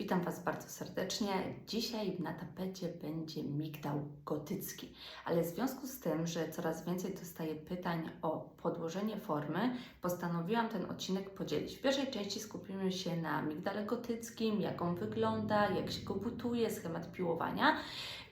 Witam Was bardzo serdecznie. Dzisiaj na tapecie będzie migdał gotycki, ale w związku z tym, że coraz więcej dostaję pytań o podłożenie formy, postanowiłam ten odcinek podzielić. W pierwszej części skupimy się na migdale gotyckim, jak on wygląda, jak się go butuje, schemat piłowania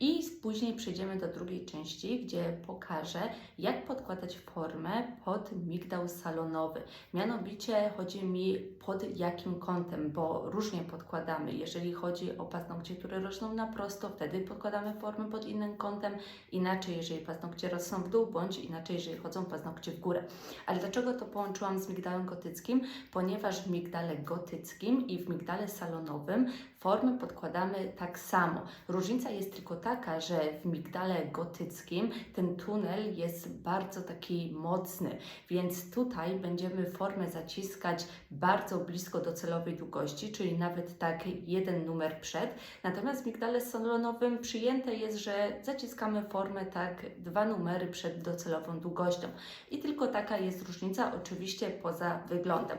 i później przejdziemy do drugiej części, gdzie pokażę, jak podkładać formę pod migdał salonowy. Mianowicie chodzi mi pod jakim kątem, bo różnie podkładamy. Jeżeli chodzi o paznokcie, które rosną na prosto, wtedy podkładamy formę pod innym kątem. Inaczej, jeżeli paznokcie rosną w dół, bądź inaczej, jeżeli chodzą paznokcie w górę. Ale dlaczego to połączyłam z migdałem gotyckim? Ponieważ w migdale gotyckim i w migdale salonowym formy podkładamy tak samo. Różnica jest tylko taka, że w migdale gotyckim ten tunel jest bardzo taki mocny, więc tutaj będziemy formę zaciskać bardzo blisko docelowej długości, czyli nawet tak jeden numer przed. Natomiast w migdale salonowym przyjęte jest, że zaciskamy formę tak dwa numery przed docelową długością. I tylko taka jest różnica, oczywiście poza wyglądem.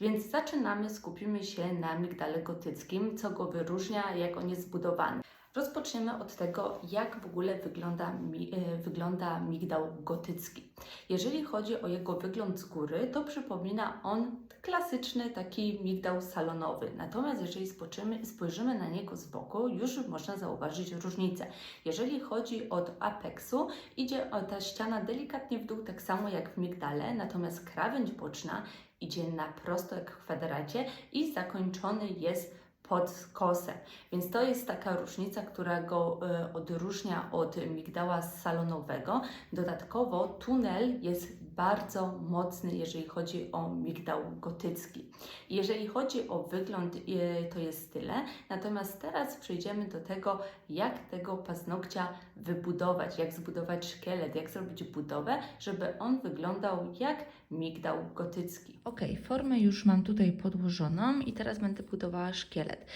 Więc zaczynamy, skupimy się na migdale gotyckim, co go wyróżnia, jak on jest zbudowany. Rozpoczniemy od tego, jak w ogóle wygląda, e, wygląda migdał gotycki. Jeżeli chodzi o jego wygląd z góry, to przypomina on klasyczny taki migdał salonowy. Natomiast jeżeli spojrzymy, na niego z boku, już można zauważyć różnicę. Jeżeli chodzi od apeksu, idzie ta ściana delikatnie w dół, tak samo jak w migdale, natomiast krawędź boczna idzie na prosto jak w kwadracie i zakończony jest pod kosem. Więc to jest taka różnica, która go y, odróżnia od migdała salonowego. Dodatkowo tunel jest bardzo mocny, jeżeli chodzi o migdał gotycki. Jeżeli chodzi o wygląd, y, to jest tyle. Natomiast teraz przejdziemy do tego, jak tego paznokcia wybudować, jak zbudować szkielet, jak zrobić budowę, żeby on wyglądał jak migdał gotycki. Ok, formę już mam tutaj podłożoną i teraz będę budowała szkielet.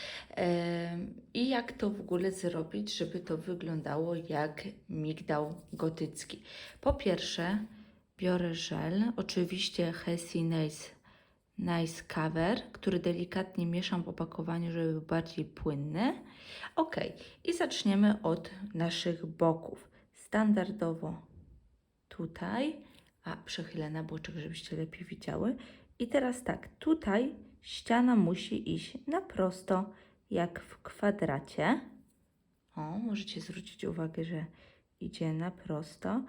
I jak to w ogóle zrobić, żeby to wyglądało jak migdał gotycki? Po pierwsze, biorę żel, oczywiście Hessie Nice, nice Cover, który delikatnie mieszam w opakowaniu, żeby był bardziej płynny. Ok, i zaczniemy od naszych boków. Standardowo tutaj, a przechylę na boczek, żebyście lepiej widziały. I teraz tak, tutaj ściana musi iść na prosto, jak w kwadracie. O, możecie zwrócić uwagę, że idzie na prosto.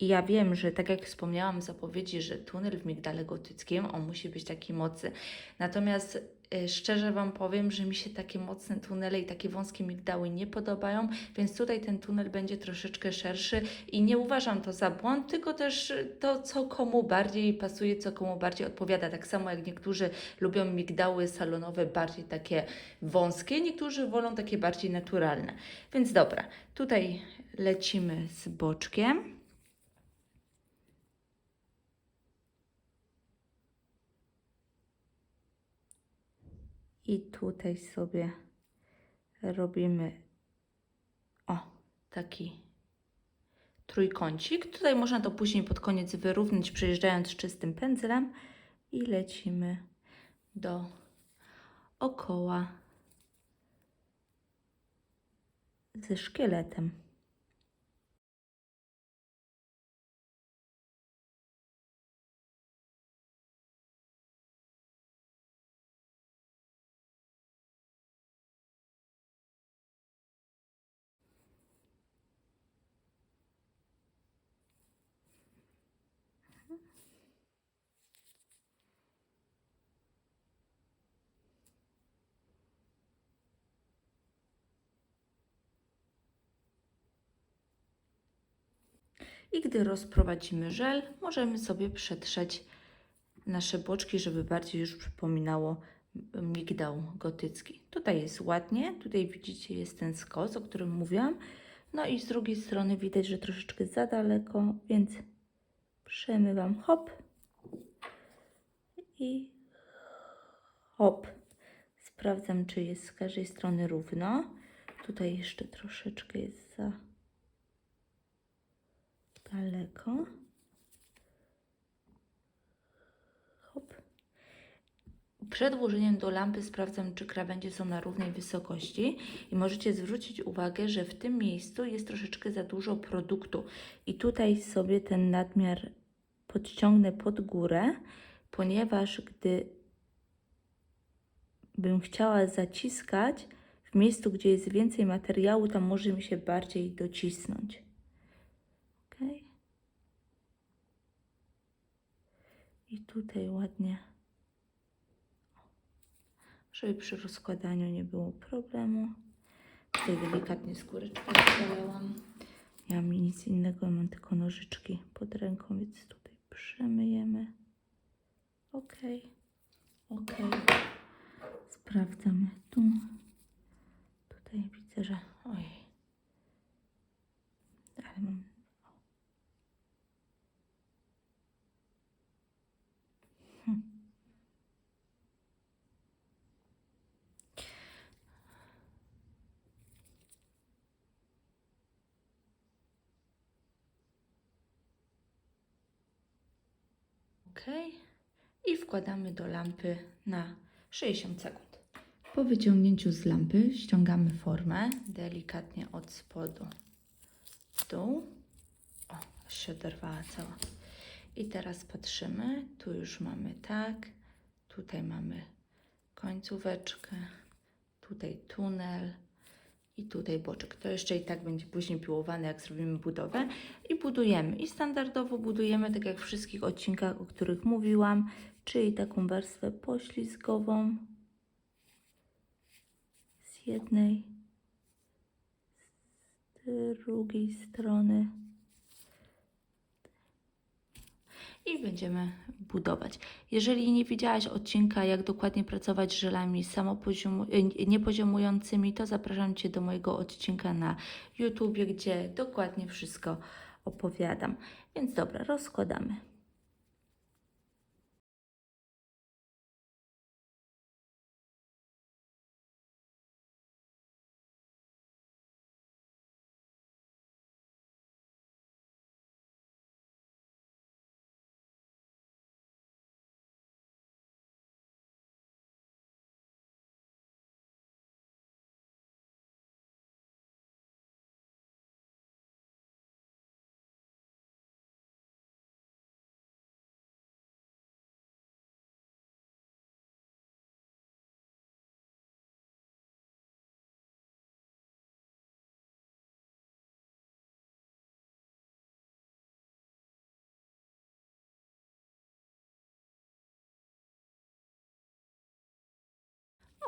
I ja wiem, że tak jak wspomniałam w zapowiedzi, że tunel w migdale gotyckim, on musi być taki mocny. Natomiast y, szczerze Wam powiem, że mi się takie mocne tunele i takie wąskie migdały nie podobają, więc tutaj ten tunel będzie troszeczkę szerszy i nie uważam to za błąd, tylko też to, co komu bardziej pasuje, co komu bardziej odpowiada. Tak samo jak niektórzy lubią migdały salonowe bardziej takie wąskie, niektórzy wolą takie bardziej naturalne. Więc dobra, tutaj lecimy z boczkiem. I tutaj sobie robimy o taki trójkącik. Tutaj można to później pod koniec wyrównać, przejeżdżając czystym pędzlem i lecimy do okoła ze szkieletem. I gdy rozprowadzimy żel, możemy sobie przetrzeć nasze boczki, żeby bardziej już przypominało migdał gotycki. Tutaj jest ładnie, tutaj widzicie jest ten skos, o którym mówiłam. No i z drugiej strony widać, że troszeczkę za daleko, więc przemywam hop i hop. Sprawdzam, czy jest z każdej strony równo. Tutaj jeszcze troszeczkę jest za daleko. Hop. Przed włożeniem do lampy sprawdzam, czy krawędzie są na równej wysokości i możecie zwrócić uwagę, że w tym miejscu jest troszeczkę za dużo produktu i tutaj sobie ten nadmiar podciągnę pod górę, ponieważ gdy bym chciała zaciskać w miejscu, gdzie jest więcej materiału, tam może mi się bardziej docisnąć. Ok. I tutaj ładnie, żeby przy rozkładaniu nie było problemu. Tutaj delikatnie skóreczkę wklejałam. Nie mam nic innego, mam tylko nożyczki pod ręką, więc tutaj przemyjemy. Ok, ok. Sprawdzamy tu. Tutaj widzę, że. Oj. Ale mam. Ok. I wkładamy do lampy na 60 sekund. Po wyciągnięciu z lampy ściągamy formę delikatnie od spodu w dół. O, się oderwała cała. I teraz patrzymy, tu już mamy tak, tutaj mamy końcóweczkę, tutaj tunel i tutaj boczek. To jeszcze i tak będzie później piłowane, jak zrobimy budowę. I budujemy. I standardowo budujemy, tak jak w wszystkich odcinkach, o których mówiłam, czyli taką warstwę poślizgową z jednej, z drugiej strony. I będziemy budować. Jeżeli nie widziałaś odcinka, jak dokładnie pracować żelami samopoziomu, e, niepoziomującymi, to zapraszam Cię do mojego odcinka na YouTubie, gdzie dokładnie wszystko opowiadam. Więc dobra, rozkładamy.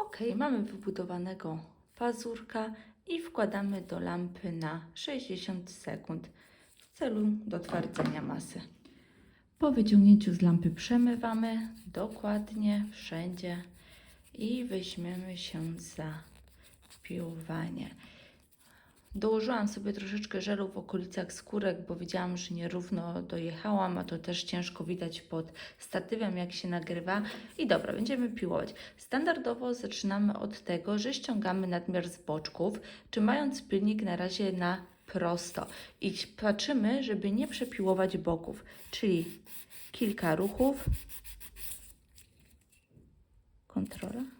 Ok, mamy wybudowanego pazurka i wkładamy do lampy na 60 sekund w celu dotwardzenia masy. Po wyciągnięciu z lampy przemywamy dokładnie wszędzie i weźmiemy się za piłowanie. Dołożyłam sobie troszeczkę żelu w okolicach skórek, bo widziałam, że nierówno dojechałam, a to też ciężko widać pod statywem, jak się nagrywa. I dobra, będziemy piłować. Standardowo zaczynamy od tego, że ściągamy nadmiar z boczków, trzymając pilnik na razie na prosto. I patrzymy, żeby nie przepiłować boków, czyli kilka ruchów. Kontrola.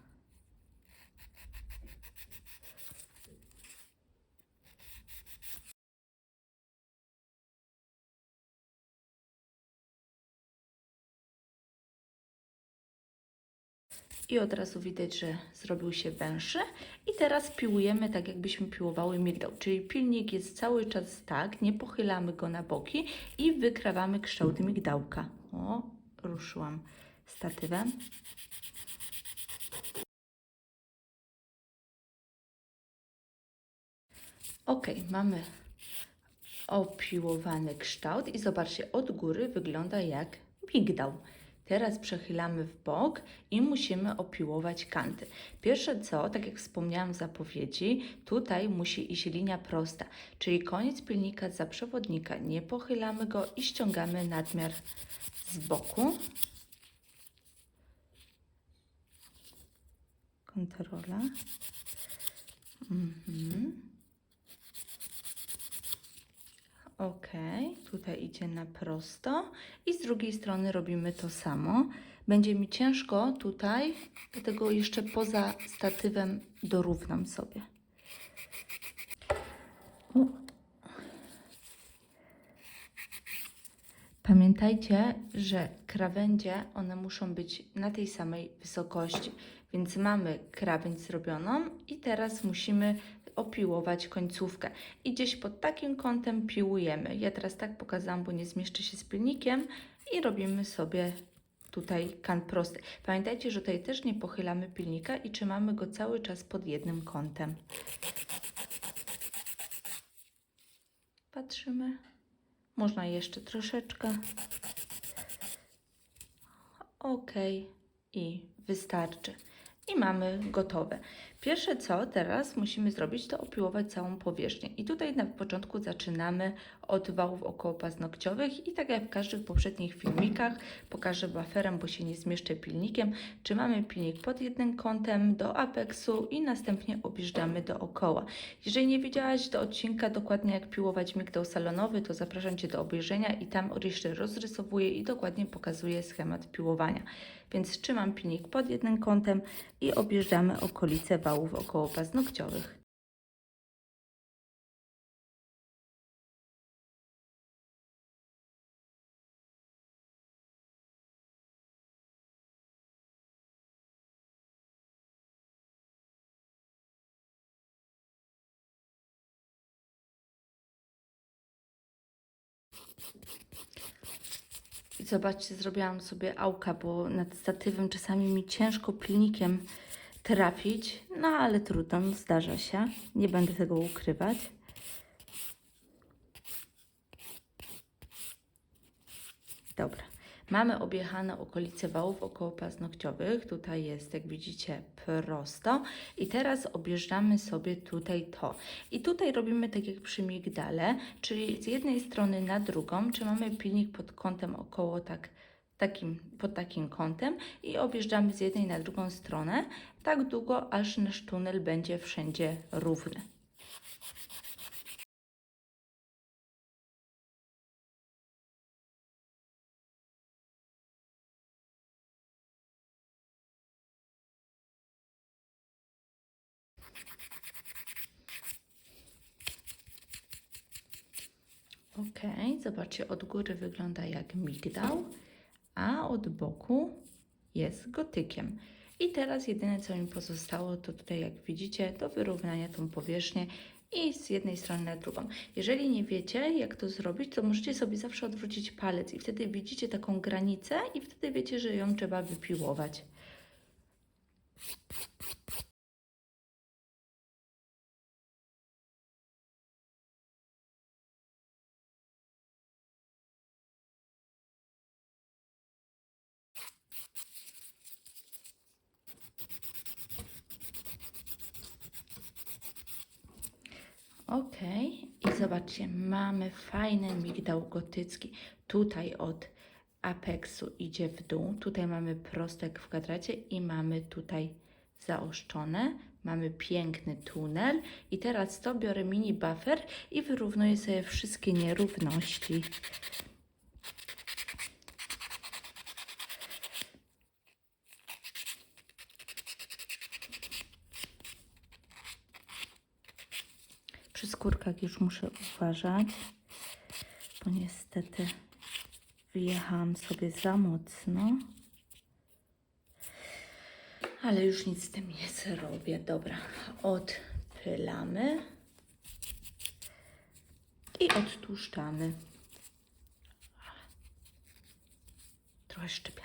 I od razu widać, że zrobił się węższy. I teraz piłujemy tak, jakbyśmy piłowały migdał. Czyli pilnik jest cały czas tak, nie pochylamy go na boki i wykrawamy kształty migdałka. O, ruszyłam statywem. Ok, mamy opiłowany kształt i zobaczcie, od góry wygląda jak migdał. Teraz przechylamy w bok i musimy opiłować kanty. Pierwsze co, tak jak wspomniałam w zapowiedzi, tutaj musi iść linia prosta, czyli koniec pilnika za przewodnika. Nie pochylamy go i ściągamy nadmiar z boku. Kontrola. Mhm. Ok, tutaj idzie na prosto i z drugiej strony robimy to samo. Będzie mi ciężko tutaj, dlatego jeszcze poza statywem dorównam sobie. U. Pamiętajcie, że krawędzie one muszą być na tej samej wysokości, więc mamy krawędź zrobioną i teraz musimy opiłować końcówkę. I gdzieś pod takim kątem piłujemy. Ja teraz tak pokazałam, bo nie zmieszczę się z pilnikiem i robimy sobie tutaj kant prosty. Pamiętajcie, że tutaj też nie pochylamy pilnika i trzymamy go cały czas pod jednym kątem. Patrzymy. Można jeszcze troszeczkę. Ok. I wystarczy. I mamy gotowe. Pierwsze co teraz musimy zrobić, to opiłować całą powierzchnię. I tutaj na początku zaczynamy od wałów około paznokciowych i tak jak w każdych poprzednich filmikach, pokażę baferem, bo się nie zmieszczę pilnikiem, trzymamy pilnik pod jednym kątem do apeksu i następnie objeżdżamy dookoła. Jeżeli nie widziałaś do odcinka dokładnie jak piłować migdał salonowy, to zapraszam Cię do obejrzenia i tam jeszcze rozrysowuję i dokładnie pokazuję schemat piłowania. Więc trzymam pilnik pod jednym kątem i objeżdżamy okolice wałów około paznokciowych. I zobaczcie, zrobiłam sobie auka, bo nad statywem czasami mi ciężko pilnikiem trafić, no ale trudno, no zdarza się. Nie będę tego ukrywać. Dobra. Mamy objechane okolice wałów około paznokciowych. Tutaj jest, jak widzicie, prosto. I teraz objeżdżamy sobie tutaj to. I tutaj robimy tak jak przy migdale, czyli z jednej strony na drugą, czy mamy pilnik pod kątem około tak takim, pod takim kątem i objeżdżamy z jednej na drugą stronę tak długo, aż nasz tunel będzie wszędzie równy. Ok, zobaczcie, od góry wygląda jak migdał, a od boku jest gotykiem. I teraz jedyne co mi pozostało to tutaj jak widzicie do wyrównania tą powierzchnię i z jednej strony na drugą. Jeżeli nie wiecie jak to zrobić, to możecie sobie zawsze odwrócić palec i wtedy widzicie taką granicę i wtedy wiecie, że ją trzeba wypiłować. Ok, i zobaczcie, mamy fajny migdał gotycki. Tutaj od apeksu idzie w dół. Tutaj mamy prostek w kwadracie i mamy tutaj zaoszczone. Mamy piękny tunel. I teraz to biorę mini buffer i wyrównuję sobie wszystkie nierówności. Przy skórkach już muszę uważać, bo niestety wyjechałam sobie za mocno. Ale już nic z tym nie zrobię. Dobra, odpylamy i odtłuszczamy. Trochę szczypie.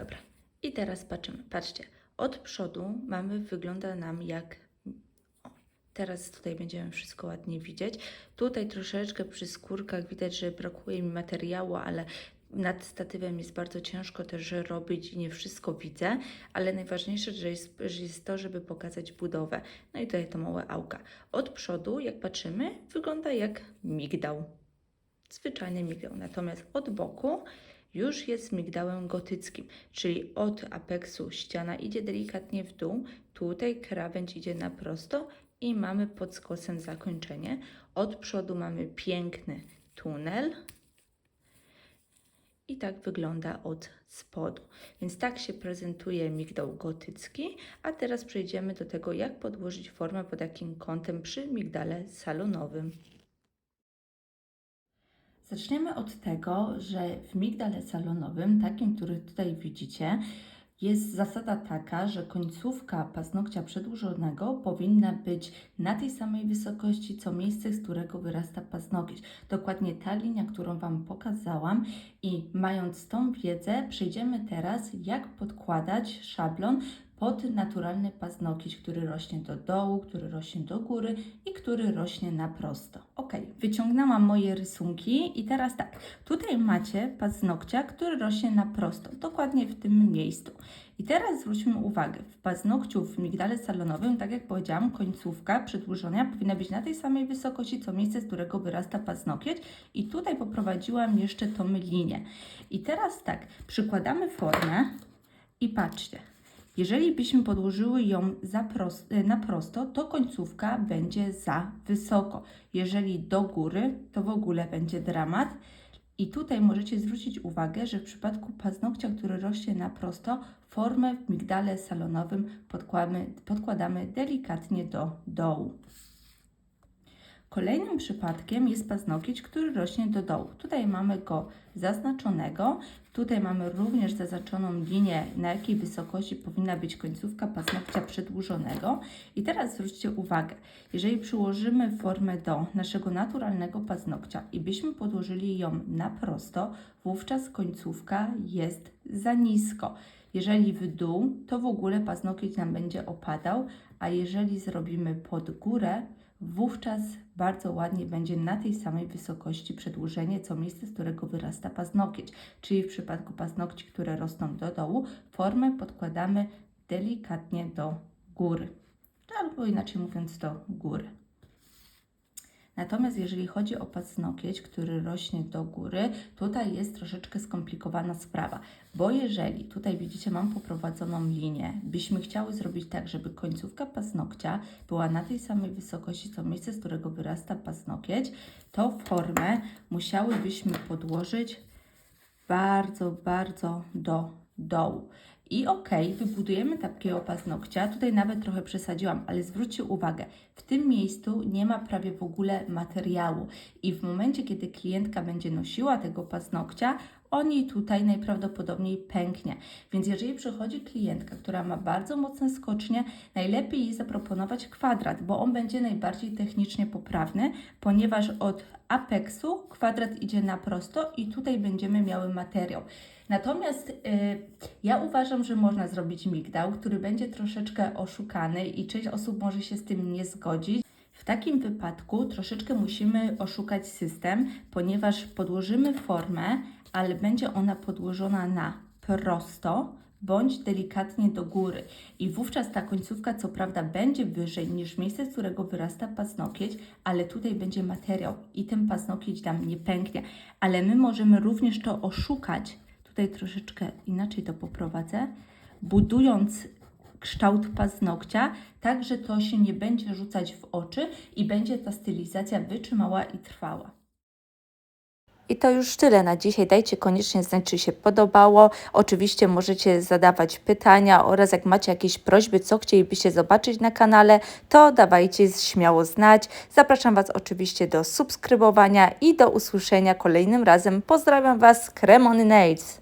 Dobra. I teraz patrzymy. Patrzcie, od przodu mamy, wygląda nam jak. Teraz tutaj będziemy wszystko ładnie widzieć. Tutaj troszeczkę przy skórkach widać, że brakuje mi materiału, ale nad statywem jest bardzo ciężko też robić i nie wszystko widzę, ale najważniejsze że jest, że jest to, żeby pokazać budowę. No i tutaj to małe auka. Od przodu, jak patrzymy, wygląda jak migdał. Zwyczajny migdał. Natomiast od boku już jest migdałem gotyckim, czyli od apeksu ściana idzie delikatnie w dół, tutaj krawędź idzie na prosto i mamy pod skosem zakończenie. Od przodu mamy piękny tunel. I tak wygląda od spodu. Więc tak się prezentuje migdał gotycki. A teraz przejdziemy do tego, jak podłożyć formę pod jakim kątem przy migdale salonowym. Zaczniemy od tego, że w migdale salonowym, takim, który tutaj widzicie, jest zasada taka, że końcówka paznokcia przedłużonego powinna być na tej samej wysokości, co miejsce, z którego wyrasta paznokieć. Dokładnie ta linia, którą Wam pokazałam i mając tą wiedzę, przejdziemy teraz, jak podkładać szablon pod naturalny paznokieć, który rośnie do dołu, który rośnie do góry i który rośnie na prosto. Ok, wyciągnęłam moje rysunki i teraz tak, tutaj macie paznokcia, który rośnie na prosto, dokładnie w tym miejscu. I teraz zwróćmy uwagę, w paznokciu w migdale salonowym, tak jak powiedziałam, końcówka przedłużona powinna być na tej samej wysokości, co miejsce, z którego wyrasta paznokieć. I tutaj poprowadziłam jeszcze tą linię. I teraz tak, przykładamy formę i patrzcie, jeżeli byśmy podłożyły ją za prost, na prosto, to końcówka będzie za wysoko. Jeżeli do góry, to w ogóle będzie dramat. I tutaj możecie zwrócić uwagę, że w przypadku paznokcia, który rośnie na prosto, formę w migdale salonowym podkładamy, podkładamy delikatnie do dołu. Kolejnym przypadkiem jest paznokieć, który rośnie do dołu. Tutaj mamy go zaznaczonego. Tutaj mamy również zaznaczoną linię, na jakiej wysokości powinna być końcówka paznokcia przedłużonego. I teraz zwróćcie uwagę, jeżeli przyłożymy formę do naszego naturalnego paznokcia i byśmy podłożyli ją na prosto, wówczas końcówka jest za nisko. Jeżeli w dół, to w ogóle paznokieć nam będzie opadał, a jeżeli zrobimy pod górę, wówczas bardzo ładnie będzie na tej samej wysokości przedłużenie, co miejsce, z którego wyrasta paznokieć. Czyli w przypadku paznokci, które rosną do dołu, formę podkładamy delikatnie do góry, albo inaczej mówiąc do góry. Natomiast jeżeli chodzi o paznokieć, który rośnie do góry, tutaj jest troszeczkę skomplikowana sprawa, bo jeżeli tutaj widzicie, mam poprowadzoną linię, byśmy chciały zrobić tak, żeby końcówka paznokcia była na tej samej wysokości, co miejsce, z którego wyrasta paznokieć, to formę musiałybyśmy podłożyć bardzo, bardzo do dołu. I ok, wybudujemy takiego paznokcia. Tutaj nawet trochę przesadziłam, ale zwróćcie uwagę, w tym miejscu nie ma prawie w ogóle materiału. I w momencie, kiedy klientka będzie nosiła tego paznokcia, on jej tutaj najprawdopodobniej pęknie. Więc jeżeli przychodzi klientka, która ma bardzo mocne skocznie, najlepiej jej zaproponować kwadrat, bo on będzie najbardziej technicznie poprawny, ponieważ od apeksu kwadrat idzie na prosto i tutaj będziemy miały materiał. Natomiast y, ja uważam, że można zrobić migdał, który będzie troszeczkę oszukany i część osób może się z tym nie zgodzić. W takim wypadku troszeczkę musimy oszukać system, ponieważ podłożymy formę, ale będzie ona podłożona na prosto bądź delikatnie do góry. I wówczas ta końcówka, co prawda, będzie wyżej niż miejsce, z którego wyrasta paznokieć, ale tutaj będzie materiał i ten paznokieć nam nie pęknie. Ale my możemy również to oszukać. Tutaj troszeczkę inaczej to poprowadzę, budując kształt paznokcia, tak że to się nie będzie rzucać w oczy i będzie ta stylizacja wytrzymała i trwała. I to już tyle na dzisiaj. Dajcie koniecznie znać, czy się podobało. Oczywiście możecie zadawać pytania oraz jak macie jakieś prośby, co chcielibyście zobaczyć na kanale, to dawajcie śmiało znać. Zapraszam Was oczywiście do subskrybowania i do usłyszenia kolejnym razem. Pozdrawiam Was, Kremony Nails.